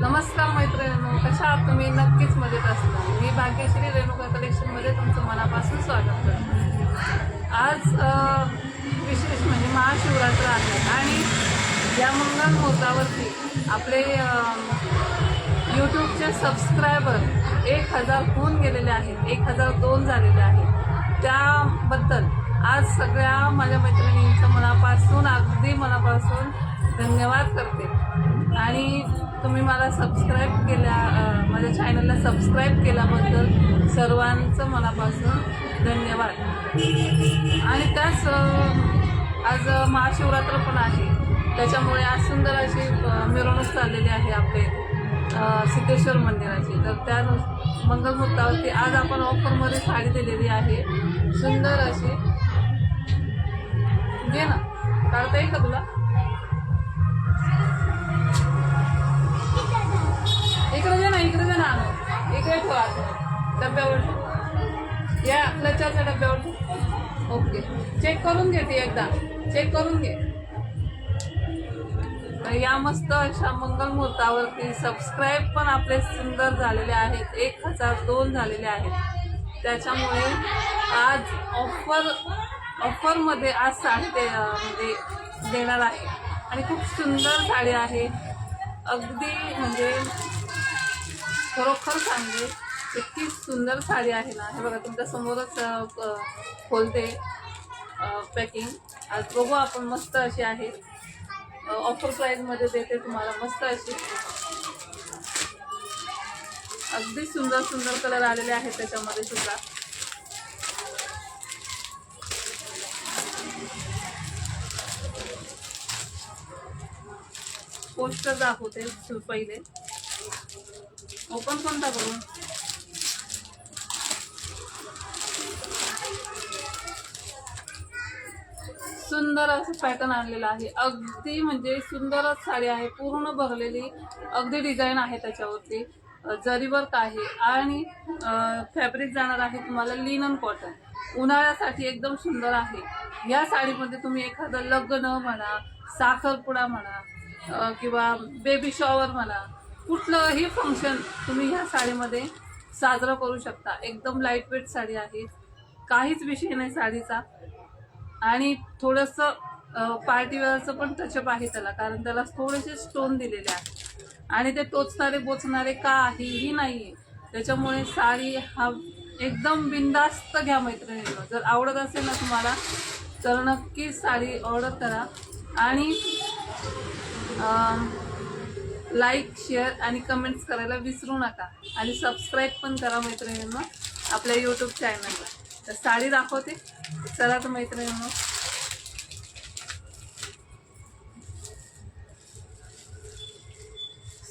नमस्कार मैत्रिणींनो कशा आहात तुम्ही? नक्कीच मजेत असता. मी भाग्यश्री रेणुका कलेक्शनमध्ये तुमचं मनापासून स्वागत करते. आज विशेष म्हणजे महाशिवरात्र आहे आणि या मंगल मुहूर्तावरती आपले यूट्यूबचे सबस्क्रायबर एक हजार होऊन गेलेले आहेत एक हजार दोन झालेले आहेत. त्याबद्दल आज सगळ्या माझ्या मैत्रिणींचं मनापासून अगदी मनापासून धन्यवाद करते. आणि तुम्ही मला सबस्क्राईब केल्या माझ्या चॅनलला सबस्क्राईब केल्याबद्दल सर्वांचं मनापासून धन्यवाद. आणि त्याच आज महाशिवरात्र पण आहे. त्याच्यामुळे आज सुंदर अशी मिरवणूक चाललेली आहे आपले सिद्धेश्वर मंदिराची. तर त्या मंगलमुक्तावरती आज आपण ऑफरमध्ये साडी दिलेली आहे. सुंदर अशी. घे ना. काढता येईल का तुला? ना इकडे ना इकडे ठेवा डब्यावर. या लचाच्या डब्यावर. ओके. चेक करून घे ती एकदा. चेक करून घे. या मस्त अशा मंगल मुहूर्तावरती सबस्क्राईब पण आपले सुंदर झालेले आहेत. एक हजार दोन झालेले आहेत. त्याच्यामुळे आज ऑफर ऑफरमध्ये आज साडी दे म्हणजे देणार आहे. आणि खूप सुंदर साडी आहे. अगदी म्हणजे खरोखर सांगते इतकी सुंदर साडी आहे ना. हे बघा तुमच्या समोरच खोलते पॅकिंग आज बघू आपण मस्त अशी आहे. ऑफर प्राईजमध्ये देते तुम्हाला मस्त अशी. अगदी सुंदर सुंदर कलर आलेले आहेत त्याच्यामध्ये सुद्धा. पोस्टर दाखवते पहिले. ओपन कोणता करू? सुंदर असं पॅटर्न आणलेलं आहे. अगदी म्हणजे सुंदरच साडी आहे पूर्ण भरलेली अगदी डिझाईन आहे त्याच्यावरती. जरी वर्क आहे. आणि फॅब्रिक जाणार आहे तुम्हाला लिनन कॉटन उन्हाळ्यासाठी एकदम सुंदर आहे. या साडीमध्ये तुम्ही एखादं लग्न म्हणा साखरपुडा म्हणा किंवा बेबी शॉवर म्हणा कुठलंही फंक्शन तुम्ही ह्या साडीमध्ये साजरा करू शकता. एकदम लाइट वेट साडी आहे. काहीच विषय नाही साडीचा. आणि थोडंसं पार्टीवेअरचं पण टचअप आहे त्याला. कारण त्याला थोडेसे स्टोन दिलेले आहेत. आणि ते टोचणारे बोचणारे काहीही नाही आहे त्याच्यामुळे साडी हा एकदम बिंदास्त घ्या मैत्रिणींनो. जर आवडत असेल ना तुम्हाला तर नक्कीच साडी ऑर्डर करा. आणि लाईक शेअर आणि कमेंट्स करायला विसरू नका. आणि सबस्क्राईब पण करा मैत्रिणींनो आपल्या यूट्यूब चॅनलला तर साडी दाखवते. चला तर मैत्रिणींनो.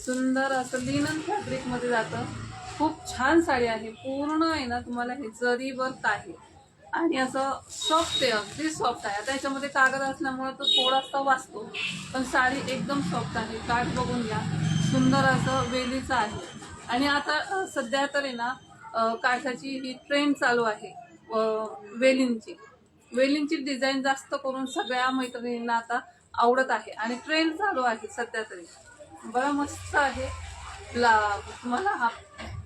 सुंदर असं लिनन फॅब्रिकमध्ये जातं. खूप छान साडी आहे. पूर्ण आहे ना तुम्हाला हे जरी वर्क आहे. आणि असं सॉफ्ट आहे अगदी सॉफ्ट आहे. आता याच्यामध्ये कागद असल्यामुळे तो थोडासा वाचतो पण साडी एकदम सॉफ्ट आहे. काठ बघून घ्या. सुंदर असं वेलीचं आहे. आणि आता सध्या तरी ना काठाची ही ट्रेंड चालू आहे वेलींची. वेलींची डिझाईन जास्त करून सगळ्या मैत्रिणींना आता आवडत आहे. आणि ट्रेंड चालू आहे सध्या तरी. बरं मस्त आहे. ला तुम्हाला हा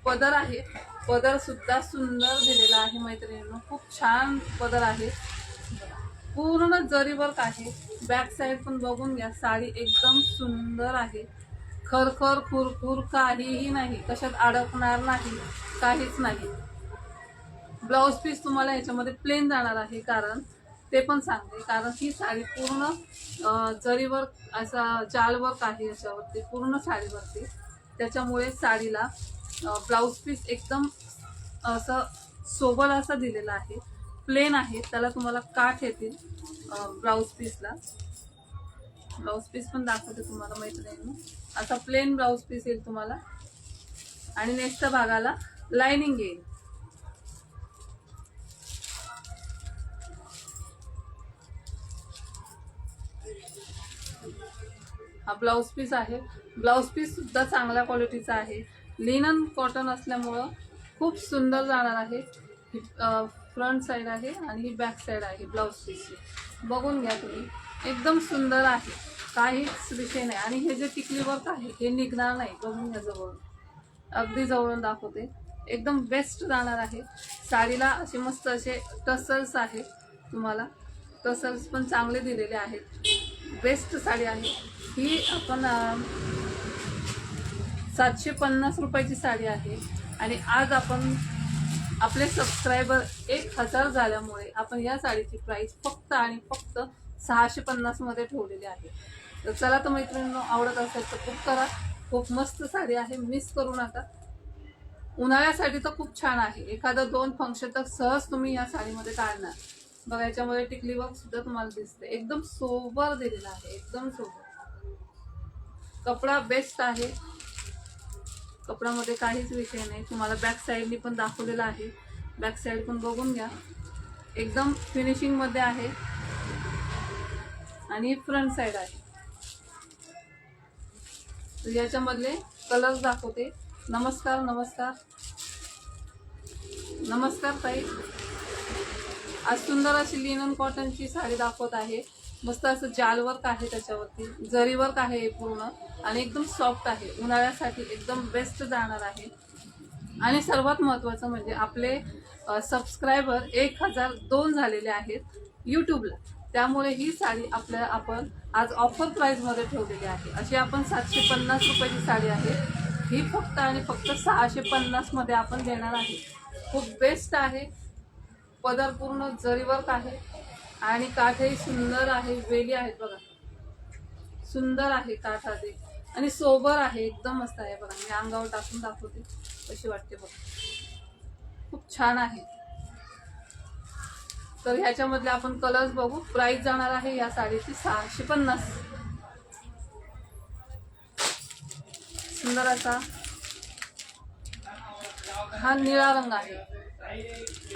पदर आहे. पदर सुद्धा सुंदर दिलेला आहे मैत्रिणींनो. खूप छान पदर आहे. पूर्ण जरी वर्क आहे बॅक साईड पण बघून घ्या साडी एकदम सुंदर आहे. खरखर खुरखुर काहीही नाही. कशात अडकणार नाही काहीच नाही. ब्लाऊज पीस तुम्हाला याच्यामध्ये प्लेन जाणार आहे कारण ते पण सांगते. कारण ही साडी पूर्ण जरी वर्क असा जाल वर्क आहे याच्यावरती पूर्ण साडीवरती. त्याच्यामुळे साडीला ब्लाऊज पीस एकदम असं सोबल असा दिलेला आहे. प्लेन आहे. त्याला तुम्हाला काठ येतील ब्लाऊज पीसला ब्लाऊज पीस पण दाखवते तुम्हाला मैत्रिणींनो. असा प्लेन ब्लाऊज पीस येईल तुम्हाला. आणि नेक्स्ट भागाला लाइनिंग येईल. हा ब्लाऊज पीस आहे. ब्लाऊज पीस सुद्धा चांगल्या क्वालिटीचा आहे. लिनन कॉटन असल्यामुळं खूप सुंदर जाणार आहे. फ्रंट साईड आहे आणि ही बॅक साईड आहे ब्लाऊज पीसची बघून घ्या तुम्ही. एकदम सुंदर आहे. काहीच विषय नाही. आणि हे जे टिकली वर्क आहे हे निघणार नाही. बघून घ्या जवळून. अगदी जवळून दाखवते. एकदम बेस्ट जाणार आहे. साडीला असे मस्त असे टसल्स आहेत तुम्हाला. टसल्स पण चांगले दिलेले आहेत. बेस्ट साडी आहे. ही आपण सातशे पन्नास रुपयाची साडी आहे. आणि आज आपण आपले सबस्क्रायबर एक हजार झाल्यामुळे आपण या साडीची प्राईस फक्त आणि फक्त सहाशे पन्नासमध्ये ठेवलेली आहे. तर चला तर मैत्रिणींनो आवडत असेल तर बुक करा. खूप मस्त साडी आहे. मिस करू नका. उन्हाळ्यासाठी तर खूप छान आहे. एखादं दोन फंक्शन तर सहज तुम्ही या साडीमध्ये काढणार. बघा याच्यामध्ये टिकली वर्क सुद्धा तुम्हाला दिसते. एकदम सोबर दिलेला आहे. एकदम सोबर कपडा बेस्ट आहे. कपड्यामध्ये काहीच विषय नाही. तुम्हाला बॅक साईडनी पण दाखवलेला आहे. बॅक साईड पण बघून घ्या. एकदम फिनिशिंगमध्ये आहे. आणि फ्रंट साईड आहे. याच्यामधले कलर्स दाखवते. नमस्कार नमस्कार. नमस्कार ताई. आज सुंदर अशी लिनन कॉटनची साडी दाखवत आहे. मस्त असं जाल वर्क आहे त्याच्यावरती जरी वर्क आहे हे पूर्ण आणि एकदम सॉफ्ट आहे. उन्हाळ्यासाठी एकदम बेस्ट जाणार आहे. आणि सर्वात महत्त्वाचं म्हणजे आपले सबस्क्रायबर एक हजार दोन झालेले आहेत यूट्यूबला त्यामुळे ही साडी आपल्या आपण आज ऑफर प्राईजमध्ये ठेवलेली आहे. अशी आपण सातशे पन्नास रुपयाची साडी आहे. ही फक्त आणि फक्त सहाशे पन्नासमध्ये आपण देणार आहे. खूप बेस्ट आहे. पदर पूर्ण जरी वर्क आहे. आणि काठही सुंदर आहे वेली आहेत बघा. सुंदर आहे काठ आधी आणि सोबर आहे एकदम मस्त आहे बघा. मी अंगावर टाकून दाखवते कशी वाटते बघा. खूप छान आहे. तर ह्याच्यामधले आपण कलर्स बघू. प्राइस जाणार आहे या साडीची सहाशे पन्नास. सुंदर असा. हा निळा रंग आहे.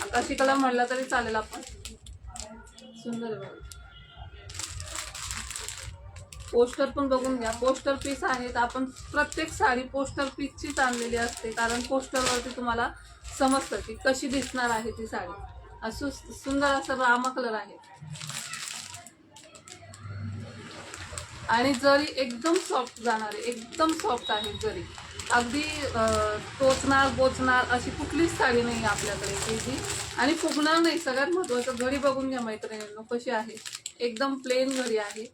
आकाशी कलर म्हणला तरी चालेल आपण. सुंदर पोस्टर पण बघून घ्या. पोस्टर पीस आहेत. आपण प्रत्येक साडी पोस्टर पीसचीच आणलेली असते. कारण पोस्टरवरती तुम्हाला समजतं की कशी दिसणार आहे ती साडी. असं सुंदर असं रामा कलर आहे. आणि जरी एकदम सॉफ्ट जाणार आहे. एकदम सॉफ्ट आहे जरी. अगदी टोचणार बोचणार अशी कुठलीच साडी नाही आहे आपल्याकडे की जी आणि फुगणार नाही सगळ्यात महत्वाचं घडी बघून घ्या मैत्रिणींनो कशी आहे. एकदम प्लेन घडी आहे.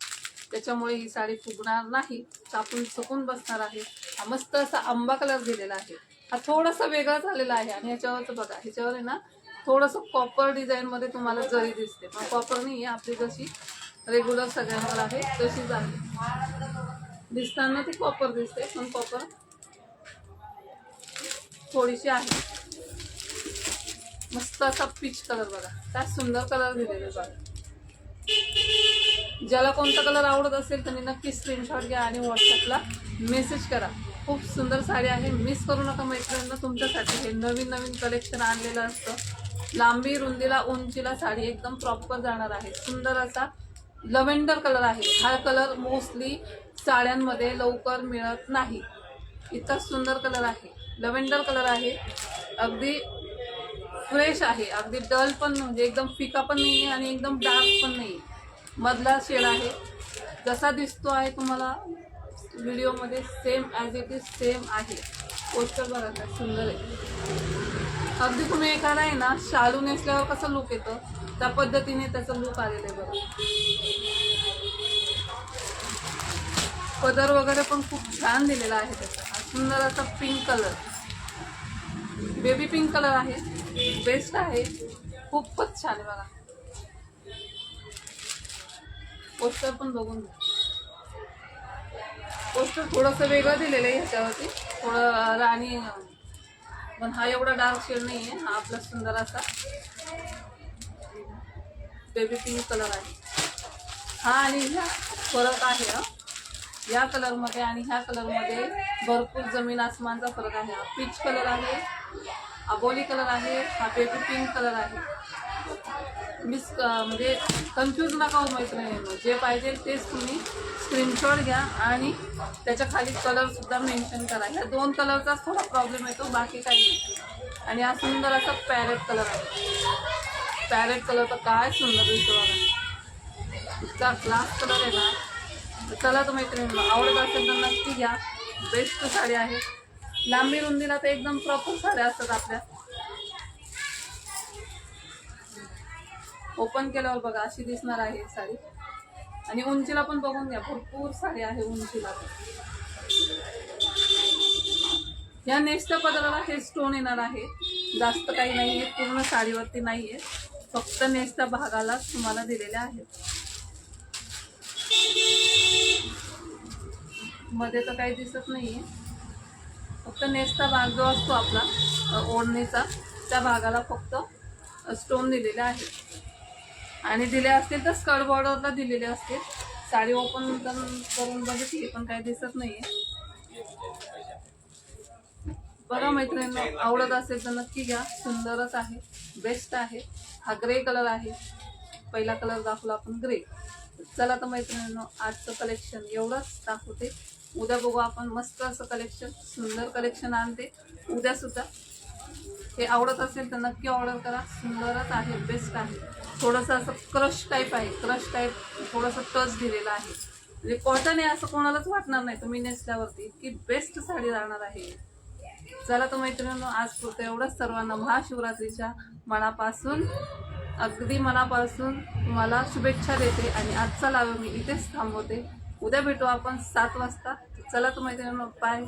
त्याच्यामुळे ही साडी फुगणार नाही. चापून चुकून बसणार आहे. हा मस्त असा आंबा कलर दिलेला आहे. हा थोडासा वेगळा झालेला आहे. आणि ह्याच्यावर बघा ह्याच्यावर आहे ना थोडंसं कॉपर डिझाईन मध्ये तुम्हाला जरी दिसते. पण कॉपर नाही आहे आपली जशी रेग्युलर सगळ्यांवर आहे तशीच आहे दिसताना ती कॉपर दिसते पण कॉपर थोडीशी आहे. मस्त असा पीच कलर बघा. त्यात सुंदर कलर दिलेले बघा. ज्याला कोणता कलर आवडत असेल त्यांनी नक्की स्क्रीनशॉट घ्या आणि व्हॉट्सअपला मेसेज करा. खूप सुंदर साडी आहे. मिस करू नका मैत्रिणींना तुमच्यासाठी हे नवीन नवीन कलेक्शन आणलेलं असतं. लांबी रुंदीला उंचीला साडी एकदम प्रॉपर जाणार आहे. सुंदर असा लव्हेंडर कलर आहे. हा कलर मोस्टली साड्यांमध्ये लवकर मिळत नाही. इतका सुंदर कलर आहे. लव्हेंडर कलर आहे. अगदी फ्रेश आहे. अगदी डल पण म्हणजे एकदम फिका पण नाही आहे आणि एकदम डार्क पण नाही मधला शेड आहे. जसा दिसतो आहे तुम्हाला व्हिडिओमध्ये same as it is same आहे. पोस्टर बघा काय सुंदर आहे. अगदी तुम्ही एखादा आहे ना शालू नेसल्यावर कसं लुक येतं? त्या पद्धतीने त्याचं लुक आलेलं आहे बघा. पदर वगैरे पण खूप छान दिलेला आहे त्याचा. सुंदर असा pink colour baby pink colour आहे. बेस्ट आहे. खूपच छान आहे बघा. पोस्टर पण बघून घ्या. पोस्टर थोडंसं वेगळं दिलेलं आहे ह्याच्यावरती. थोडं राणी पण हा एवढा डार्क शेड नाही आहे. हा आपला सुंदर असा. बेबी पिंक कलर आहे. हा आणि ह्या फरक आहे हा. या कलरमध्ये आणि ह्या कलरमध्ये भरपूर जमीन आसमानचा फरक आहे. हा पीच कलर आहे. अबोली कलर आहे हा बेबी पिंक कलर आहे. मिस म्हणजे कन्फ्यूज नका हो मैत्रिणींनो. जे पाहिजे तेच तुम्ही स्क्रीनशॉट घ्या आणि त्याच्याखाली कलरसुद्धा मेन्शन करा. ह्या दोन कलरचाच थोडा प्रॉब्लेम येतो बाकी काही नाही. आणि हा सुंदर असा पॅरेट कलर आहे. पॅरेट कलर तर काय सुंदर दिसतो बघा. इतका ग्लास कलर आहे ना. चला तर मैत्रिणींनो आवडत असेल तर नक्की घ्या. बेस्ट साडी आहे. लांबी रुंदीला तर एकदम प्रॉपर साड्या असतात आपल्या. ओपन केल्यावर बघा अशी दिसणार आहे साडी. आणि उंचीला पण बघून घ्या भरपूर साडी आहे उंचीला या नेसच्या पदराला हे स्टोन येणार आहे. जास्त काही नाहीये पूर्ण साडीवरती नाहीये फक्त नेसच्या भागालाच तुम्हाला दिलेल्या आहेत. मध्ये तर काही दिसत नाहीये. फक्त नेसचा भाग जो असतो आपला ओढणीचा त्या भागाला फक्त स्टोन दिलेला आहे. आणि दिले असतील तर स्कर्ट बॉर्डरला दिलेले असतील. साडी ओपन करून बघितली पण काही दिसत नाहीये. बघा मैत्रिणी आवडत असेल तर नक्की घ्या. सुंदरच आहे. बेस्ट आहे. हा ग्रे कलर आहे. पहिला कलर दाखवला आपण ग्रे चला तर मैत्रिणींनो आजचं कलेक्शन एवढंच. दाखवते. उद्या बघू आपण मस्त असं कलेक्शन सुंदर कलेक्शन आणते. उद्या सुद्धा. हे आवडत असेल तर नक्की ऑर्डर करा. सुंदरच आहे बेस्ट आहे. थोडंसं असं क्रश टाईप आहे. क्रश टाईप थोडंसं टच दिलेला आहे. म्हणजे कॉटन आहे असं कोणालाच वाटणार नाही. तुम्ही नेसल्यावरती इतकी बेस्ट साडी राहणार आहे. चला तर मैत्रिणींनो आज पुरतं एवढंच. सर्वांना महाशिवरात्रीच्या मनापासून अगदी मनापासून तुम्हाला शुभेच्छा देते आणि आजचा लाव मी इथेच थांबवते. उद्या भेटू आपण सात वाजता. चला तुम्ही मग बाय